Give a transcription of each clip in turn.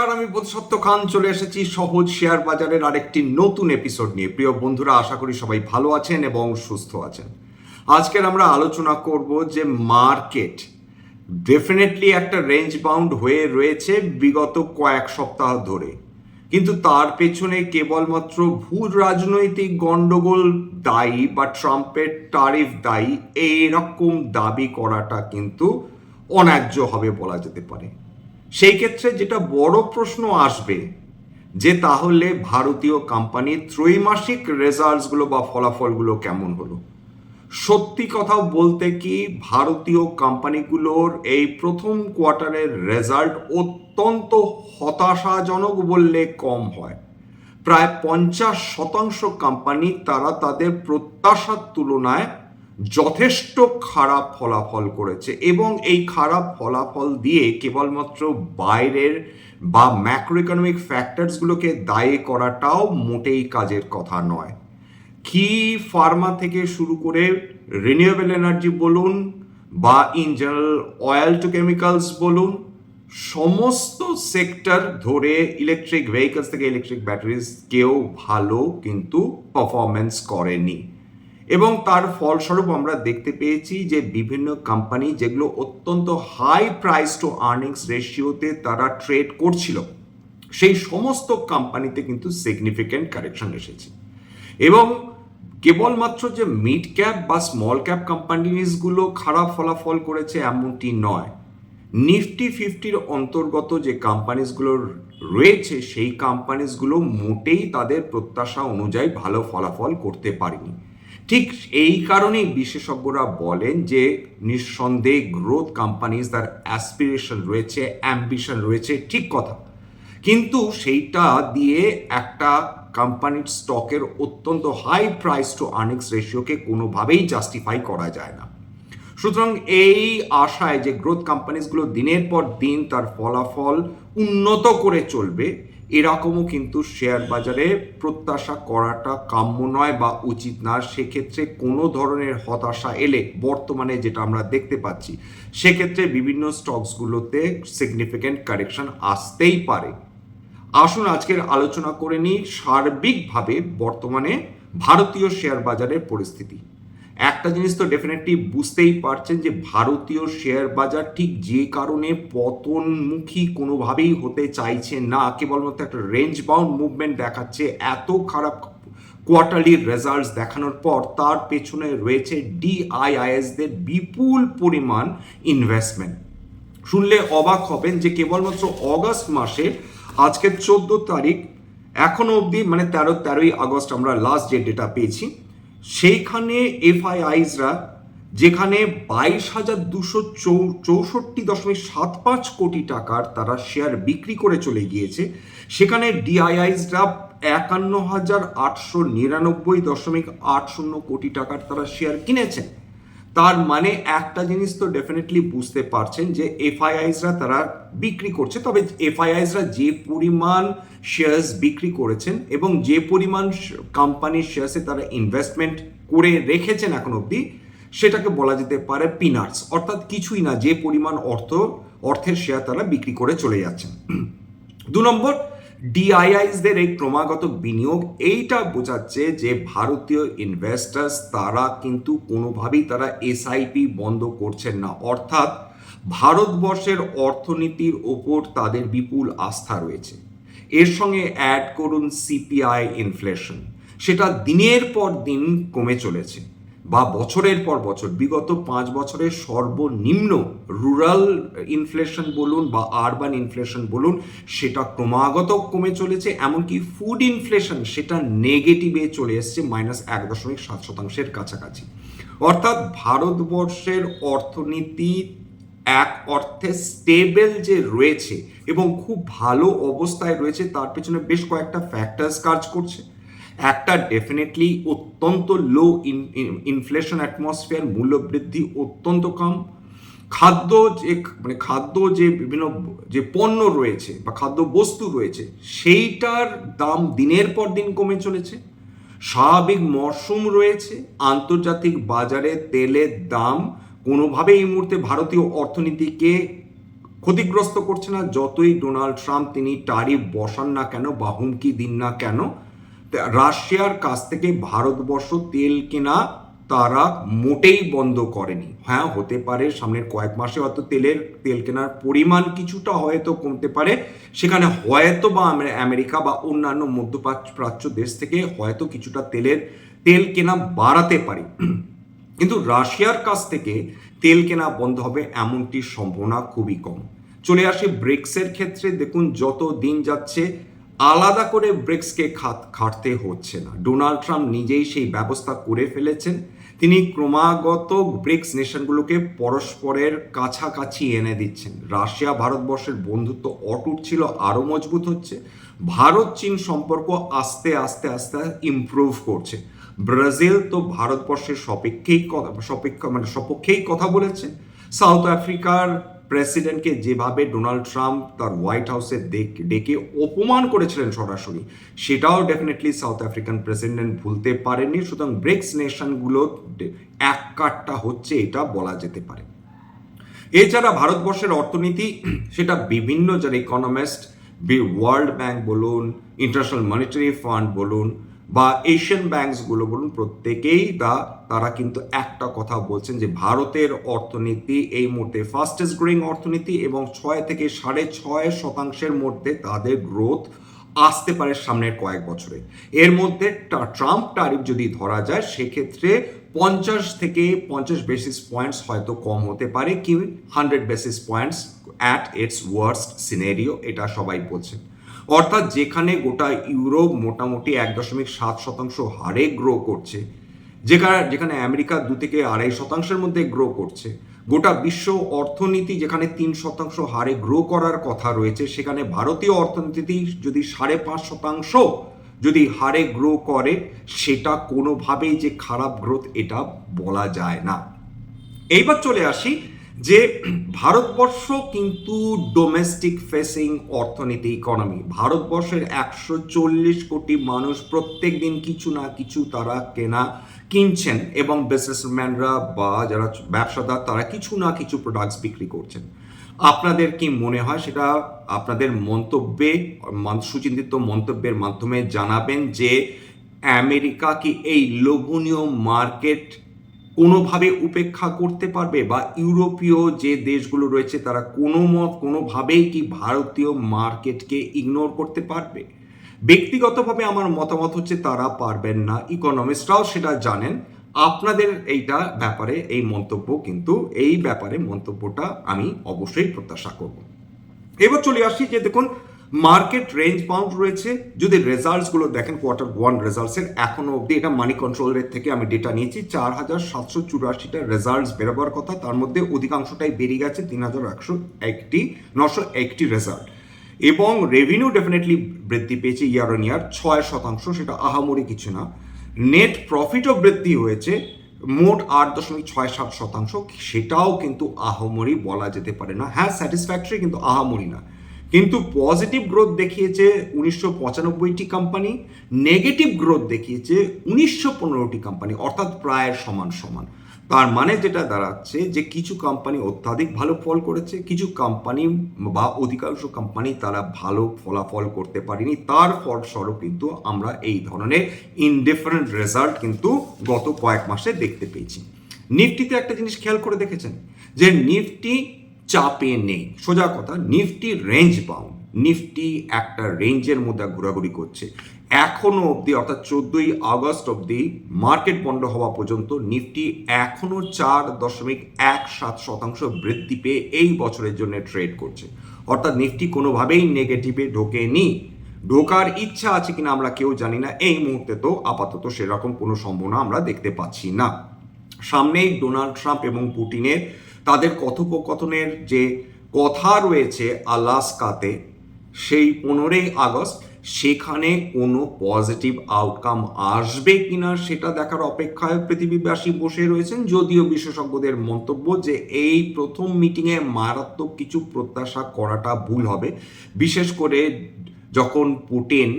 নমস্কার আমি বোধসত্ত্ব খান চলে এসেছি সহজ শেয়ার বাজারের আরেকটি নতুন এপিসোড নিয়ে। প্রিয় বন্ধুরা, আশা করি সবাই ভালো আছেন এবং সুস্থ আছেন। আজকের আমরা আলোচনা করব যে মার্কেট ডেফিনেটলি একটা রেঞ্জ বাউন্ড হয়ে রয়েছে বিগত কয়েক সপ্তাহ ধরে। কিন্তু তার পেছনে কেবলমাত্র ভূ রাজনৈতিক গন্ডগোল দায়ী বা ট্রাম্পের টারিফ দায়ী, এইরকম দাবি করাটা কিন্তু অন্যায্য হবে বলা যেতে পারে। সেই ক্ষেত্রে যেটা বড় প্রশ্ন আসবে যে তাহলে ভারতীয় কোম্পানির ত্রৈমাসিক রেজাল্টসগুলো বা ফলাফলগুলো কেমন হলো? সত্যি কথা বলতে কি ভারতীয় কোম্পানিগুলোর এই প্রথম কোয়ার্টারের রেজাল্ট অত্যন্ত হতাশাজনক বললে কম হয়। প্রায় পঞ্চাশ শতাংশ কোম্পানি তারা তাদের প্রত্যাশার তুলনায় যথেষ্ট খারাপ ফলাফল করেছে এবং এই খারাপ ফলাফল দিয়ে কেবলমাত্র বাইরের বা ম্যাক্রো ইকোনমিক ফ্যাক্টরসগুলোকে দায়ী করাটাও মোটেই কাজের কথা নয়। কি ফার্মা থেকে শুরু করে রিনিউয়েবল এনার্জি বলুন বা in general oil to chemicals বলুন, সমস্ত সেক্টর ধরে ইলেকট্রিক ভেহিকলস থেকে ইলেকট্রিক ব্যাটারিজ কেউ ভালো কিন্তু পারফরমেন্স করেনি। এবং তার ফলস্বরূপ আমরা দেখতে পেয়েছি যে বিভিন্ন কোম্পানি যেগুলো অত্যন্ত হাই প্রাইস টু আর্নিংস রেশিওতে তারা ট্রেড করছিল, সেই সমস্ত কোম্পানিতে কিন্তু সিগনিফিক্যান্ট কারেকশন এসেছে। এবং কেবলমাত্র যে মিড ক্যাপ বা স্মল ক্যাপ কোম্পানিজগুলো খারাপ ফলাফল করেছে এমনটি নয়। নিফটি ফিফটির অন্তর্গত যে কোম্পানিজগুলো রয়েছে, সেই কোম্পানিজগুলো মোটেই তাদের প্রত্যাশা অনুযায়ী ভালো ফলাফল করতে পারেনি। ঠিক এই কারণেই বিশেষজ্ঞরা বলেন যে নিঃসন্দেহে গ্রোথ কোম্পানিজ তার অ্যাসপিরেশন রয়েছে অ্যাম্বিশন রয়েছে, ঠিক কথা। কিন্তু সেইটা দিয়ে একটা কোম্পানির স্টকের অত্যন্ত হাই প্রাইস টু আর্নিংস রেশিওকে কোনোভাবেই জাস্টিফাই করা যায় না। সুতরাং এই আশায় যে গ্রোথ কোম্পানিজগুলো দিনের পর দিন তার ফলাফল উন্নত করে চলবে এরকমও কিন্তু শেয়ার বাজারে প্রত্যাশা করাটা কাম্য নয় বা উচিত না। সেক্ষেত্রে কোনো ধরনের হতাশা এলে বর্তমানে যেটা আমরা দেখতে পাচ্ছি, সেক্ষেত্রে বিভিন্ন স্টকসগুলোতে সিগনিফিক্যান্ট কারেকশন আসতেই পারে। আসুন আজকের আলোচনা করে নিই সার্বিকভাবে বর্তমানে ভারতীয় শেয়ার বাজারের পরিস্থিতি। একটা জিনিস তো ডেফিনেটলি বুঝতেই পারছেন যে ভারতীয় শেয়ার বাজার ঠিক যে কারণে পতনমুখী কোনোভাবেই হতে চাইছে না, কেবলমাত্র একটা রেঞ্জ বাউন্ড মুভমেন্ট দেখাচ্ছে, এত খারাপ কোয়ার্টারলি রেজাল্টস দেখানোর পর তার পেছনে রয়েছে ডিআইআইএসদের বিপুল পরিমাণ ইনভেস্টমেন্ট শুনলে অবাক হবেন যে কেবলমাত্র অগস্ট মাসে আজকে চোদ্দ তারিখ, এখনও অবধি মানে তেরো, তেরোই আগস্ট আমরা লাস্ট যে ডেটা পেয়েছি সেইখানে এফআইআইসরা, যেখানে বাইশ হাজার দুশো চৌষট্টি দশমিক সাত পাঁচ কোটি টাকার তারা শেয়ার বিক্রি করে চলে গিয়েছে, সেখানে ডিআইআইসরা একান্ন হাজার আটশো নিরানব্বই দশমিক আট শূন্য কোটি টাকার তারা শেয়ার কিনেছেন তার মানে একটা জিনিস তো ডেফিনেটলি বুঝতে পারছেন যে এফআইআইসরা তারা বিক্রি করছে। তবে এফআইআইসরা যে পরিমাণ শেয়ার্স বিক্রি করেছেন এবং যে পরিমাণ কোম্পানির শেয়ার্সে তারা ইনভেস্টমেন্ট করে রেখেছেন এখন অবধি, সেটাকে বলা যেতে পারে পিনাটস অর্থাৎ কিছুই না, যে পরিমাণ অর্থ, অর্থের শেয়ার তারা বিক্রি করে চলে যাচ্ছেন। দু নম্বর ডিআইআইসদের এই ক্রমাগত বিনিয়োগ, এইটা বোঝাচ্ছে যে ভারতীয় ইনভেস্টার্স তারা কিন্তু কোনোভাবেই তারা এসআইপি বন্ধ করছেন না। অর্থাৎ ভারতবর্ষের অর্থনীতির ওপর তাদের বিপুল আস্থা রয়েছে। এর সঙ্গে অ্যাড করুন সিপিআই ইনফ্লেশন সেটা দিনের পর দিন কমে চলেছে। বা বছরের পর বছর, বিগত পাঁচ বছরের সর্বনিম্ন রুরাল ইনফ্লেশন বলুন বা আরবান ইনফ্লেশন বলুন, সেটা ক্রমাগত কমে চলেছে, এমনকি ফুড ইনফ্লেশন সেটা নেগেটিভে চলে এসছে মাইনাস এক দশমিক সাত শতাংশের কাছাকাছি। অর্থাৎ ভারতবর্ষের অর্থনীতি এক অর্থে স্টেবল যে রয়েছে এবং খুব ভালো অবস্থায় রয়েছে, তার পেছনে বেশ কয়েকটা ফ্যাক্টরস কাজ করছে। একটা ডেফিনেটলি অত্যন্ত লো ইনফ্লেশন অ্যাটমসফিয়ার মূল্যবৃদ্ধি অত্যন্ত কম। খাদ্য যে মানে খাদ্য যে বিভিন্ন, যে পণ্য রয়েছে বা খাদ্য বস্তু রয়েছে, সেইটার দাম দিনের পর দিন কমে চলেছে। স্বাভাবিক মরশুম রয়েছে, আন্তর্জাতিক বাজারে তেলের দাম কোনোভাবে এই মুহূর্তে ভারতীয় অর্থনীতিকে ক্ষতিগ্রস্ত করছে না। যতই ডোনাল্ড ট্রাম্প তিনি টারিফ বসান না কেন বা হুমকি দিন না কেন রাশিয়ার কাছ থেকে ভারতবর্ষ তেল কেনা তারা মোটেই বন্ধ করেনি। হ্যাঁ হতে পারে সামনের কয়েক মাসে হয়তো তেলের, তেল কেনার পরিমাণ কিছুটা হয়তো কমতে পারে। সেখানে হয়তো বা আমেরিকা বা অন্যান্য মধ্যপ্রাচ্য দেশ থেকে হয়তো কিছুটা তেলের, তেল কেনা বাড়াতে পারে। কিন্তু রাশিয়ার কাছ থেকে তেল কেনা বন্ধ হবে এমনটি সম্ভাবনা খুবই কম। চলে আসে ব্রিক্সের ক্ষেত্রে। দেখুন, যত দিন যাচ্ছে আলাদা করে ব্রিক্সকে খাত খাটতে হচ্ছে না। ডোনাল্ড ট্রাম্প নিজেই সেই ব্যবস্থা করে ফেলেছেন। তিনি ক্রমাগত ব্রিক্স নেশনগুলোকে পরস্পরের কাছাকাছি এনে দিচ্ছেন। রাশিয়া ভারতবর্ষের বন্ধুত্ব অটুট ছিল, আরও মজবুত হচ্ছে। ভারত চীন সম্পর্ক আস্তে আস্তে আস্তে ইমপ্রুভ করছে। ব্রাজিল তো ভারতবর্ষের সপেক্ষেই কথা সপেক্ষ মানে সপক্ষেই কথা বলেছে। সাউথ আফ্রিকার প্রেসিডেন্টকে যেভাবে ডোনাল্ড ট্রাম্প তার হোয়াইট হাউসে ডেকে অপমান করেছিলেন সরাসরি সেটাও ডেফিনেটলি সাউথ আফ্রিকান প্রেসিডেন্ট ভুলতে পারেননি। সুতরাং ব্রিক্স নেশনগুলো এক কাটটা হচ্ছে এটা বলা যেতে পারে। এছাড়া ভারতবর্ষের অর্থনীতি, সেটা বিভিন্ন যারা ইকোনমিস্ট বি ওয়ার্ল্ড ব্যাংক বলুন ইন্টারন্যাশনাল মনিটারি ফান্ড বলুন বা এশিয়ান ব্যাংকসগুলো বলুন, প্রত্যেকেই তা, তারা কিন্তু একটা কথা বলছেন যে ভারতের অর্থনীতি এই মুহূর্তে ফাস্টেস্ট গ্রোয়িং অর্থনীতি এবং ছয় থেকে সাড়ে ছয় শতাংশের মধ্যে তাদের গ্রোথ আসতে পারে সামনের কয়েক বছরে। এর মধ্যে ট্রাম্প টারিফ যদি ধরা যায়, সেক্ষেত্রে পঞ্চাশ থেকে পঞ্চাশ বেসিস পয়েন্টস হয়তো কম হতে পারে, কি hundred basis points at its worst scenario এটা সবাই বলছেন। অর্থাৎ যেখানে গোটা ইউরোপ মোটামুটি এক দশমিক সাত শতাংশ হারে গ্রো করছে, যেখানে যেখানে আমেরিকা দু থেকে আড়াই শতাংশের মধ্যে গ্রো করছে, গোটা বিশ্ব অর্থনীতি যেখানে তিন শতাংশ হারে গ্রো করার কথা রয়েছে, সেখানে ভারতীয় অর্থনীতি যদি সাড়ে পাঁচ শতাংশ যদি হারে গ্রো করে, সেটা কোনোভাবেই যে খারাপ গ্রোথ এটা বলা যায় না। এইবার চলে আসি যে ভারতবর্ষ কিন্তু ডোমেস্টিক ফেসিং অর্থনীতি ইকোনমি ভারতবর্ষের একশো চল্লিশ কোটি মানুষ প্রত্যেক দিন কিছু না কিছু তারা কেনা কিনছেন এবং বিজনেসম্যানরা বা যারা ব্যবসাদার, তারা কিছু না কিছু প্রোডাক্টস বিক্রি করছেন। আপনাদের কি মনে হয় সেটা আপনাদের মন্তব্যে, সুচিন্তিত মন্তব্যের মাধ্যমে জানাবেন যে আমেরিকা কি এই লোভনীয় মার্কেট কোনোভাবে উপেক্ষা করতে পারবে বা ইউরোপীয় যে দেশগুলো রয়েছে তারা কোনো মত, কোনোভাবেই কি ভারতীয় মার্কেটকে ইগনোর করতে পারবে? ব্যক্তিগতভাবে আমার মতামত হচ্ছে তারা পারবেন না। ইকোনমিস্টরাও সেটা জানেন। আপনাদের এইটা ব্যাপারে, এই মন্তব্য কিন্তু, এই ব্যাপারে মন্তব্যটা আমি অবশ্যই প্রত্যাশা করব। এবার চলে আসি যে দেখুন মার্কেট রেঞ্জ বাউন্ড রয়েছে। যদি রেজাল্টসগুলো দেখেন কোয়ার্টার ওয়ান রেজাল্টসের এখনও অবধি এটা মানি কন্ট্রোল রেট থেকে আমি ডেটা নিয়েছি। চার হাজার সাতশো চুরাশিটা রেজাল্টস বেরোবার কথা, তার মধ্যে অধিকাংশটাই বেরিয়ে গেছে, তিন হাজার একশো একটি, নশো একটি রেজাল্ট এবং রেভিনিউ ডেফিনেটলি বৃদ্ধি পেয়েছে ইয়ার অন ইয়ার ছয় শতাংশ, সেটা আহামরি কিছু না। নেট প্রফিটও বৃদ্ধি হয়েছে, মোট আট দশমিক ছয় সাত শতাংশ, সেটাও কিন্তু আহামরি বলা যেতে পারে না। হ্যাঁ স্যাটিসফ্যাক্টরি কিন্তু আহামরি না। কিন্তু পজিটিভ গ্রোথ দেখিয়েছে উনিশশো পঁচানব্বইটি কোম্পানি নেগেটিভ গ্রোথ দেখিয়েছে উনিশশো পনেরোটি কোম্পানি অর্থাৎ প্রায় সমান সমান। তার মানে যেটা দাঁড়াচ্ছে যে কিছু কোম্পানি অত্যাধিক ভালো ফল করেছে, কিছু কোম্পানি বা অধিকাংশ কোম্পানি তারা ভালো ফলাফল করতে পারেনি। তার ফলস্বরূপ কিন্তু আমরা এই ধরনের ইনডিফারেন্ট রেজাল্ট কিন্তু গত কয়েক মাসে দেখতে পেয়েছি। নিফটিতে একটা জিনিস খেয়াল করে দেখেছেন? যে নিফটি চাপে নেই। সোজা কথা, নিফটি রেঞ্জ বাউন্ড নিফটি একটা রেঞ্জের মধ্যে ঘোরাঘুরি করছে। এখনও অবধি, অর্থাৎ চোদ্দই আগস্ট অবধি মার্কেট বন্ধ হওয়া পর্যন্ত নিফটি এখনও চার দশমিক এক সাত শতাংশ বৃদ্ধি পেয়ে এই বছরের জন্য ট্রেড করছে। অর্থাৎ নিফটি কোনোভাবেই নেগেটিভে ঢোকেনি। ঢোকার ইচ্ছা আছে কিনা আমরা কেউ জানি না। এই মুহূর্তে তো আপাতত সেরকম কোনো সম্ভাবনা আমরা দেখতে পাচ্ছি না। সামনেই ডোনাল্ড ট্রাম্প এবং পুটিনের তাদের কথোপকথনের যে কথা রয়েছে আলাস্কাতে, সেই পনেরোই আগস্ট সেখানে কোনো পজিটিভ আউটকাম আসবে কিনা সেটা দেখার অপেক্ষায় পৃথিবীবাসী বসে রয়েছেন। যদিও বিশেষজ্ঞদের মন্তব্য যে এই প্রথম মিটিংয়ে মারাত্মক কিছু প্রত্যাশা করাটা ভুল হবে। বিশেষ করে যখন পুটিন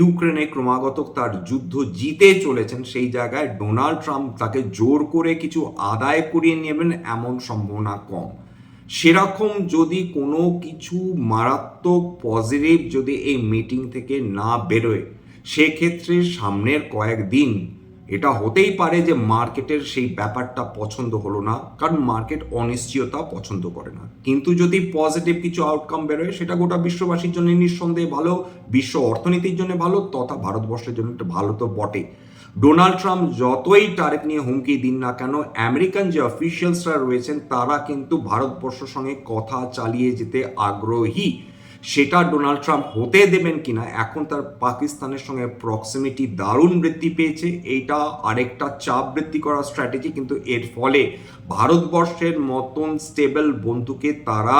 ইউক্রেনে ক্রমাগত তার যুদ্ধ জিতে চলেছেন, সেই জায়গায় ডোনাল্ড ট্রাম্প তাকে জোর করে কিছু আদায় করিয়ে নেবেন এমন সম্ভাবনা কম। সেরকম যদি কোনো কিছু মারাত্মক পজিটিভ যদি এই মিটিং থেকে না বেরোয়, সেক্ষেত্রে সামনের কয়েকদিন এটা হতেই পারে যে মার্কেটের সেই ব্যাপারটা পছন্দ হলো না, কারণ মার্কেট অনিশ্চয়তা পছন্দ করে না। কিন্তু যদি পজিটিভ কিছু আউটকাম বেরোয়, সেটা গোটা বিশ্ববাসীর জন্য নিঃসন্দেহে ভালো, বিশ্ব অর্থনীতির জন্য ভালো, তথা ভারতবর্ষের জন্য একটা ভালো তো বটে ডোনাল্ড ট্রাম্প যতই তারেক নিয়ে হুমকি দিন না কেন, আমেরিকান যে অফিসিয়ালসরা রয়েছেন, তারা কিন্তু ভারতবর্ষের সঙ্গে কথা চালিয়ে যেতে আগ্রহী। সেটা ডোনাল্ড ট্রাম্প হতে দেবেন কিনা, এখন তার পাকিস্তানের সঙ্গে প্রক্সিমিটি দারুণ বৃদ্ধি পেয়েছে। এইটা আরেকটা চাপ বৃদ্ধি করার স্ট্র্যাটেজি কিন্তু এর ফলে ভারতবর্ষের মতন স্টেবল বন্ধুকে তারা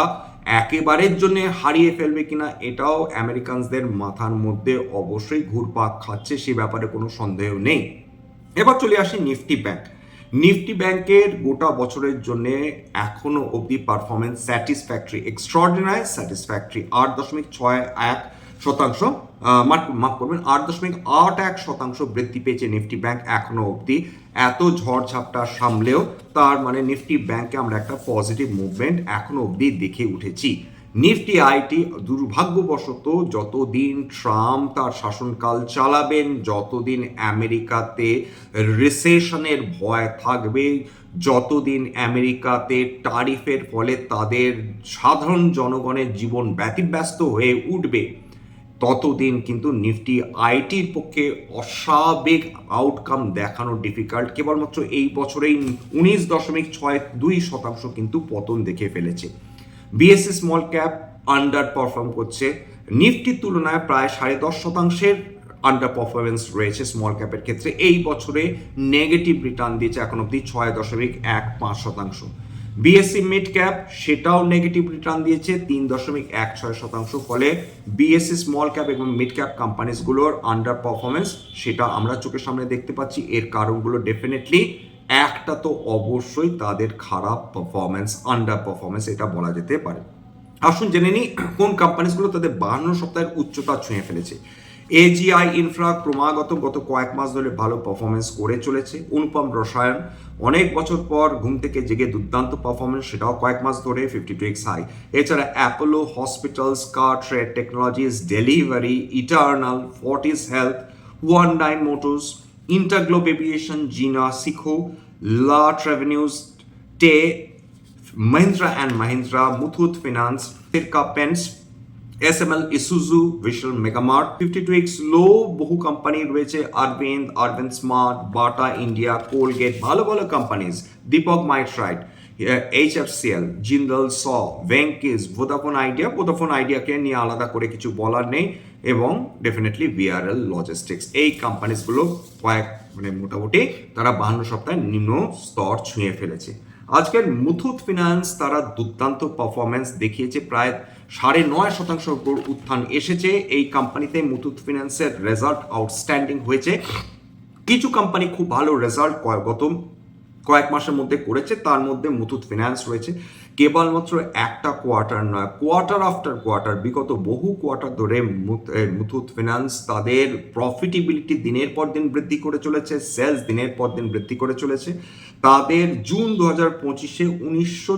একেবারের জন্য হারিয়ে ফেলবে কিনা, এটাও আমেরিকানসদের মাথার মধ্যে অবশ্যই ঘুরপাক খাচ্ছে, সে ব্যাপারে কোনো সন্দেহ নেই। এবার চলে আসি নিফটি ব্যাংক। নিফটি ব্যাংকের গোটা বছরের জন্য এখনও অবধি পারফরমেন্স স্যাটিসফ্যাক্টরি এক্সট্রাঅর্ডিনারি স্যাটিসফ্যাক্টরি আট দশমিক ছয় এক শতাংশ। মাফ করবেন, আট দশমিক আট এক শতাংশ বৃদ্ধি পেয়েছে নিফটি ব্যাংক এখনও অবধি। এত ঝড়ঝাপটা সামলেও তার মানে নিফটি ব্যাংকে আমরা একটা পজিটিভ মুভমেন্ট এখনও অবধি দেখে উঠেছি। নিফটি আইটি দুর্ভাগ্যবশত যতদিন ট্রাম্প তার শাসনকাল চালাবেন, যতদিন আমেরিকাতে রিসেশনের ভয় থাকবে, যতদিন আমেরিকাতে টারিফের ফলে তাদের সাধারণ জনগণের জীবন ব্যতিব্যস্ত হয়ে উঠবে, ততদিন কিন্তু নিফটি আইটির পক্ষে অস্বাভাবিক আউটকাম দেখানো ডিফিকাল্ট কেবলমাত্র এই বছরেই উনিশ দশমিক ছয় দুই শতাংশ কিন্তু পতন দেখে ফেলেছে। BSC small cap under perform করছে। নিফটির তুলনায় প্রায় সাড়ে দশ শতাংশের আন্ডার পারফরমেন্স রয়েছে স্মল ক্যাপের ক্ষেত্রে। এই বছরে নেগেটিভ রিটার্ন দিয়েছে এখন অবধি ছয় দশমিক এক পাঁচ শতাংশ। বিএসসি মিড ক্যাপ সেটাও নেগেটিভ রিটার্ন দিয়েছে তিন দশমিক এক ছয় শতাংশ। ফলে বিএসসি স্মল ক্যাপ এবং মিড ক্যাপ কোম্পানিজগুলোর আন্ডার পারফরমেন্স সেটা আমরা চোখের সামনে দেখতে পাচ্ছি। এর কারণগুলো ডেফিনেটলি একটা তো অবশ্যই তাদের খারাপ পারফরমেন্স আন্ডার পারফরমেন্স এটা বলা যেতে পারে। আসুন জেনে নিই, কোন কোম্পানিজগুলো তাদের বাহান্ন সপ্তাহের উচ্চতা ছুঁয়ে ফেলেছে? এজিআই ইনফ্রা ক্রমাগত গত কয়েক মাস ধরে ভালো পারফরমেন্স করে চলেছে। অনুপম রসায়ন, অনেক বছর পর ঘুম থেকে জেগে দুর্দান্ত পারফরমেন্স সেটাও কয়েক মাস ধরে ফিফটি টু এক্স হাই এছাড়া Apollo hospitals car trade technologies Delhivery Eternal Fortis health one nine motors InterGlobe aviation Jeena Sikho large revenues টে Mahindra and Mahindra, Muthoot Finance, Sirka Pens, SML Isuzu Vishal mega mart fifty two X low বহু company রয়েছে Arvind Arvind smart Bata India Colgate ভালো ভালো companies Deepak nitrite H F C L Jindal saw Venky's Vodafone Idea Vodafone আইডিয়াকে নিয়ে আলাদা করে কিছু বলার নেই এবং ডেফিনেটলি বিআরএল লজিস্টিক্স এই কোম্পানিজগুলো কয়েক মানে মোটামুটি তারা বাহান্ন সপ্তাহে নিম্ন স্তর ছুঁয়ে ফেলেছে। আজকের মুথুত ফিনান্স তারা দুর্দান্ত পারফরমেন্স দেখিয়েছে, প্রায় সাড়ে নয় শতাংশ উত্থান এসেছে। এই কোম্পানিতে মুথুত ফিনান্সের রেজাল্ট আউটস্ট্যান্ডিং হয়েছে। কিছু কোম্পানি খুব ভালো রেজাল্ট গত কয়েক মাসের মধ্যে করেছে, তার মধ্যে মুথুত ফিন্যান্স রয়েছে। কেবলমাত্র একটা কোয়ার্টার নয় কোয়ার্টার আফটার কোয়ার্টার বিগত বহু কোয়ার্টার ধরে মুথুত ফিন্যান্স তাদের প্রফিটেবিলিটি দিনের পর দিন বৃদ্ধি করে চলেছে সেলস দিনের পর দিন বৃদ্ধি করে চলেছে। তাদের জুন দু হাজার পঁচিশে উনিশশো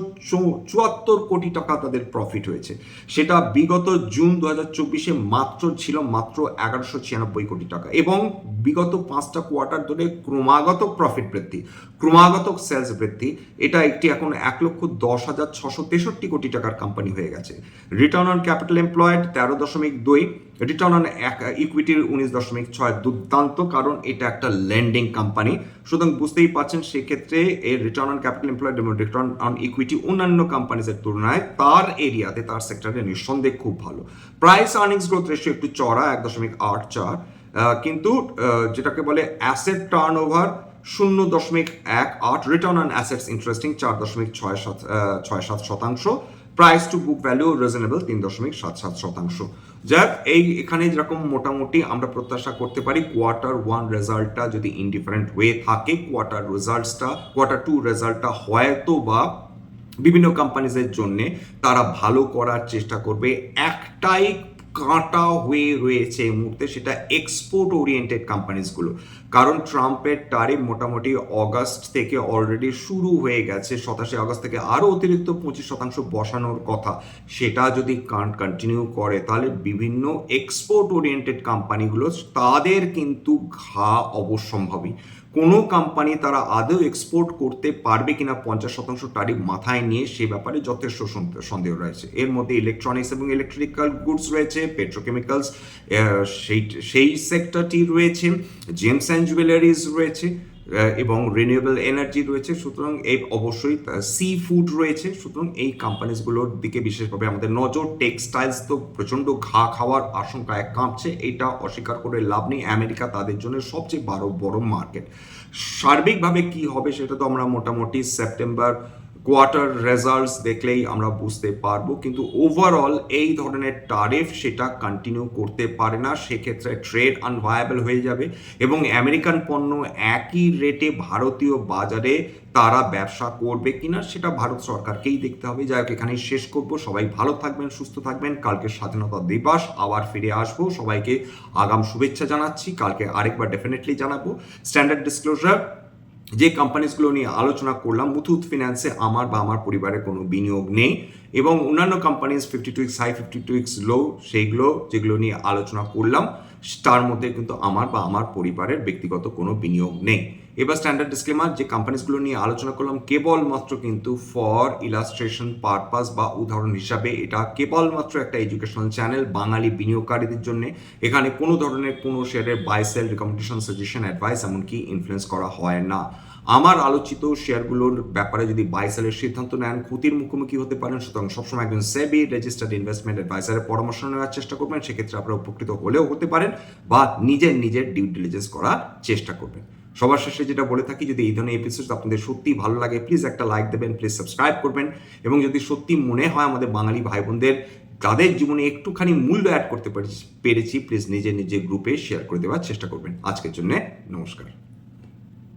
চুয়াত্তর কোটি টাকা তাদের প্রফিট হয়েছে। সেটা বিগত জুন দু হাজার চব্বিশে মাত্র ছিল মাত্র এগারোশো ছিয়ানব্বই কোটি টাকা এবং বিগত পাঁচটা কোয়ার্টার ধরে ক্রমাগত প্রফিট বৃদ্ধি, ক্রমাগত সেলস বৃদ্ধি। এটা একটি এখন এক লক্ষ দশ হাজার ছশো তেষট্টি কোটি টাকার কোম্পানি হয়ে গেছে। রিটার্ন অন ক্যাপিটাল এমপ্লয়েড তেরো দশমিক দুই রিটার্ন অন ইকুইটির উনিশ দশমিক ছয় দুর্দান্ত, কারণ এটা একটা লেন্ডিং কোম্পানি সুতরাং বুঝতেই পারছেন, সেক্ষেত্রে এর রিটার্ন অন ক্যাপিটাল এমপ্লয়েড এবং রিটার্ন অন ইকুইটি অন্যান্য কোম্পানিজের তুলনায় তার এরিয়াতে তার সেক্টরে নিঃসন্দেহে খুব ভালো। প্রাইস আর্নিংস গ্রোথ রেশিও একটু চড়া এক দশমিক আট চার কিন্তু যেটাকে বলে অ্যাসেট টার্ন ওভার শূন্য দশমিক এক আট রিটার্ন অন অ্যাসেটস ইন্টারেস্টিং চার দশমিক ছয় সাত ছয় সাত শতাংশ। Price to book value reasonable তিন দশমিক সাত সাত শতাংশ। যাক, এই এখানে যেরকম মোটামুটি আমরা প্রত্যাশা করতে পারি কোয়ার্টার ওয়ান রেজাল্টটা যদি ইনডিফারেন্ট হয়ে থাকে কোয়ার্টার রেজাল্টসটা কোয়ার্টার টু রেজাল্টটা হয়তো বা বিভিন্ন কোম্পানিজের জন্যে তারা ভালো করার চেষ্টা করবে। একটাই কাঁটা হয়ে রয়েছে এই মুহূর্তে, সেটা এক্সপোর্ট ওরিয়েন্টেড কোম্পানিজগুলো কারণ ট্রাম্পের টারিফ মোটামুটি অগাস্ট থেকে অলরেডি শুরু হয়ে গেছে, সাতাশে আগস্ট থেকে আরও অতিরিক্ত পঁচিশ শতাংশ বসানোর কথা। সেটা যদি কন্টিনিউ করে, তাহলে বিভিন্ন এক্সপোর্ট ওরিয়েন্টেড কোম্পানিগুলো তাদের কিন্তু ঘা অবশ্যম্ভাবী। কোনো কোম্পানি তারা আদৌ এক্সপোর্ট করতে পারবে কিনা পঞ্চাশ শতাংশ টারিফ মাথায় নিয়ে সে ব্যাপারে যথেষ্ট সন্দেহ- রয়েছে। এর মধ্যে ইলেকট্রনিক্স এবং ইলেকট্রিক্যাল গুডস রয়েছে পেট্রোকেমিক্যালস সেই সেই সেক্টরটি রয়েছে জেমস অ্যান্ড জুয়েলারিজ রয়েছে। এবং রিনিউয়েবল এনার্জি রয়েছে। সুতরাং এই অবশ্যই সি ফুড রয়েছে। সুতরাং এই কোম্পানিজগুলোর দিকে বিশেষভাবে আমাদের নজর টেক্সটাইলস তো প্রচণ্ড ঘা খাওয়ার আশঙ্কায় কাঁপছে। এটা অস্বীকার করে লাভ নেই। আমেরিকা তাদের জন্য সবচেয়ে বড় বড় মার্কেট সার্বিকভাবে কি হবে সেটা তো আমরা মোটামুটি সেপ্টেম্বর কোয়ার্টার রেজাল্টস দেখলেই আমরা বুঝতে পারব, কিন্তু ওভারঅল এই ধরনের টারিফ সেটা কন্টিনিউ করতে পারে না, সেক্ষেত্রে ট্রেড আনভায়াবল হয়ে যাবে এবং আমেরিকান পণ্য একই রেটে ভারতীয় বাজারে তারা ব্যবসা করবে কিনা সেটা ভারত সরকারকেই দেখতে হবে। যাই হোক, এখানেই শেষ করব। সবাই ভালো থাকবেন, সুস্থ থাকবেন। কালকে স্বাধীনতা দিবস, আবার ফিরে আসব। সবাইকে আগাম শুভেচ্ছা জানাচ্ছি। কালকে আরেকবার ডেফিনেটলি জানাব। স্ট্যান্ডার্ড ডিসক্লোজার যে কোম্পানিজগুলো নিয়ে আলোচনা করলাম মুথুত ফিন্যান্সে আমার বা আমার পরিবারের কোনো বিনিয়োগ নেই এবং অন্যান্য companies fifty two X high fifty two X low সেইগুলো যেগুলো নিয়ে আলোচনা করলাম, তার মধ্যে কিন্তু আমার বা আমার পরিবারের ব্যক্তিগত কোনো বিনিয়োগ নেই। এবার স্ট্যান্ডার্ড ডিসক্লেমার যে কোম্পানিজগুলো নিয়ে আলোচনা করলাম, কেবলমাত্র কিন্তু ফর ইলাস্ট্রেশন পারপাস বা উদাহরণ হিসাবে এটা কেবলমাত্র একটা এডুকেশনাল চ্যানেল বাঙালি বিনিয়োগকারীদের জন্য। এখানে কোনো ধরনের কোনো শেয়ারের buy sell recommendation suggestion advice এমনকি ইনফ্লুয়েন্স করা হয় না। আমার আলোচিত শেয়ারগুলোর ব্যাপারে যদি বাই সেলের সিদ্ধান্ত নেন, ক্ষতির মুখোমুখি হতে পারেন, সুতরাং সবসময় একজন সেবি রেজিস্টার্ড ইনভেস্টমেন্ট অ্যাডভাইসারের পরামর্শ নেওয়ার চেষ্টা করবেন। সেক্ষেত্রে আপনারা উপকৃত হলেও হতে পারেন বা নিজের নিজের ডিউ ডিলিজেন্স করার চেষ্টা করবেন। সবার শেষে যেটা বলে থাকি, যদি এই ধরনের এপিসোড আপনাদের সত্যি ভালো লাগে প্লিজ একটা লাইক দেবেন প্লিজ সাবস্ক্রাইব করবেন এবং যদি সত্যি মনে হয় আমাদের বাঙালি ভাই বোনদের তাদের জীবনে একটুখানি মূল্য অ্যাড করতে পেরেছি প্লিজ নিজে নিজে গ্রুপে শেয়ার করে দেওয়ার চেষ্টা করবেন। আজকের জন্য নমস্কার।